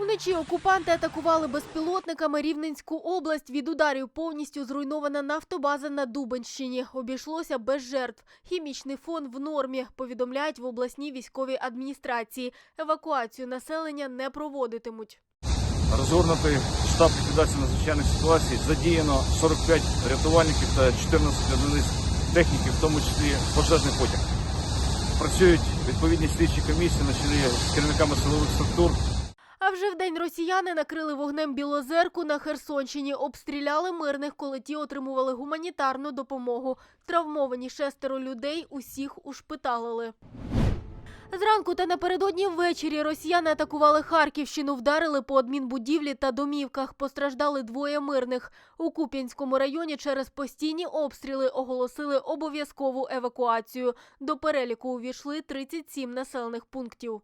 Уночі окупанти атакували безпілотниками Рівненську область. Від ударів повністю зруйнована нафтобаза на Дубенщині. Обійшлося без жертв. Хімічний фон в нормі. Повідомляють в обласній військовій адміністрації. Евакуацію населення не проводитимуть. Розгорнутий штаб ліквідації надзвичайних ситуацій. Задіяно 45 рятувальників та 14 одиниць техніки, в тому числі пожежний потяг. Працюють відповідні слідчі комісії на чолі з керівниками силових структур. Вже вдень росіяни накрили вогнем Білозерку на Херсонщині, обстріляли мирних, коли ті отримували гуманітарну допомогу. Травмовані шестеро людей, усіх ушпиталили. Зранку та напередодні ввечері росіяни атакували Харківщину, вдарили по адмінбудівлі та домівках. Постраждали двоє мирних. У Куп'янському районі через постійні обстріли оголосили обов'язкову евакуацію. До переліку увійшли 37 населених пунктів.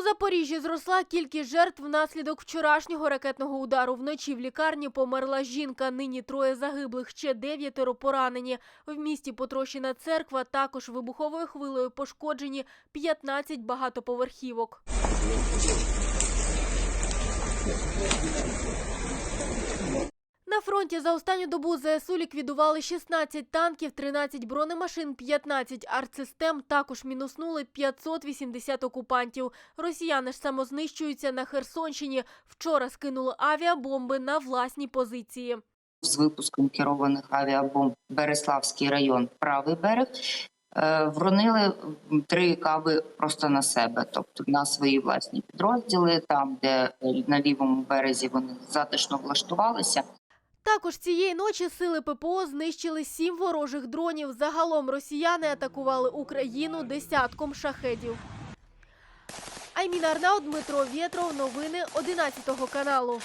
У Запоріжжі зросла кількість жертв внаслідок вчорашнього ракетного удару. Вночі в лікарні померла жінка. Нині троє загиблих, ще дев'ятеро поранені. В місті Потрощена церква також вибуховою хвилею пошкоджені 15 багатоповерхівок. Фронті за останню добу ЗСУ ліквідували 16 танків, 13 бронемашин, 15 артсистем. Також мінуснули 580 окупантів. Росіяни ж самознищуються на Херсонщині. Вчора скинули авіабомби на власні позиції. з випуском керованих авіабомб Береславський район, правий берег. е, Вронили три каби просто на себе, тобто на свої власні підрозділи, там, де е, на лівому березі вони затишно влаштувалися. Також цієї ночі сили ППО знищили сім ворожих дронів. Загалом росіяни атакували Україну десятком шахедів. Айміна Арнаут, Дмитро Вєтров. Новини 11 каналу.